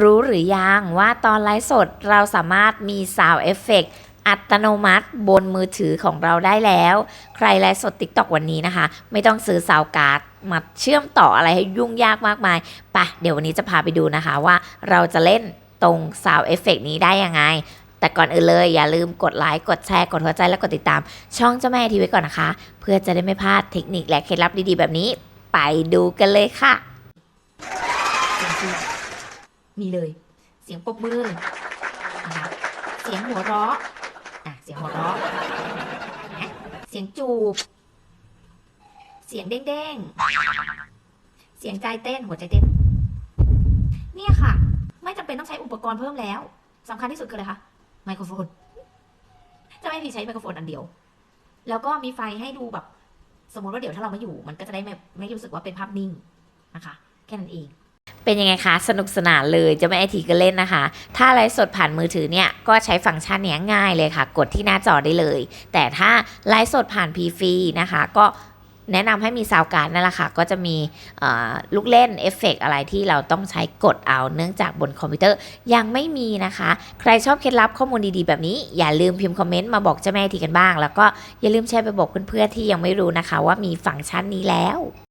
รู้หรือยังว่าตอนไลฟ์สดเราสามารถมี Sound Effect อัตโนมัติบนมือถือของเราได้แล้ว ใครไลฟ์สด TikTok วันนี้นะคะ ไม่ต้องซื้อซาวการ์ดมาเชื่อมต่ออะไรให้ยุ่งยากมากมายปะเดี๋ยววันนี้จะพาไปดูนะคะว่าเราจะเล่นตรง Sound Effect นี้ได้ยังไง แต่ก่อนอื่นเลยอย่าลืมกดไลค์กดแชร์กดหัวใจและกดติดตาม ช่องเจ้าแม่ทีไว้ก่อนนะคะ เพื่อจะได้ไม่พลาดเทคนิคและเคล็ดลับดีๆ แบบนี้ ไปดูกันเลยค่ะ มีเลย เสียงปรบมือนะคะเสียงหัวเราะอะเสียงหัวเราะเสียงจูบ เสียงเด้งๆ เสียงใจเต้นหัวใจเต้น เนี่ยค่ะ ไม่จำเป็นต้องใช้อุปกรณ์เพิ่มแล้วสำคัญที่สุดคืออะไรคะไมโครโฟน จะไม่พีใช้ไมโครโฟนอันเดียว แล้วก็มีไฟให้ดูแบบ สมมติว่าเดี๋ยวถ้าเราไม่อยู่ มันก็จะได้ไม่ไม่รู้สึกว่าเป็นภาพนิ่งนะคะ แค่นั้นเอง เป็นยังไงคะ สนุกสนานเลยจะไม่ไอทีก็เล่นนะคะ ถ้าไลฟ์สดผ่านมือถือเนี่ยก็ใช้ฟังก์ชันเนี้ยง่ายเลยค่ะ กดที่หน้าจอได้เลย แต่ถ้าไลฟ์สดผ่าน p ีฟรีนะคะ ก็แนะนำให้มีซาวการ์ดนั่นแหละค่ะ ก็จะมีลูกเล่นเอฟเฟกต์อะไรที่เราต้องใช้กดเอา เนื่องจากบนคอมพิวเตอร์ยังไม่มีนะคะ ใครชอบเคล็ดลับข้อมูลดีๆแบบนี้ อย่าลืมพิมพ์คอมเมนต์มาบอกเจ้าแม่ทีกันบ้าง แล้วก็อย่าลืมแชร์ไปบอกเพื่อนๆที่ยังไม่รู้นะคะ ว่ามีฟังก์ชันนี้แล้ว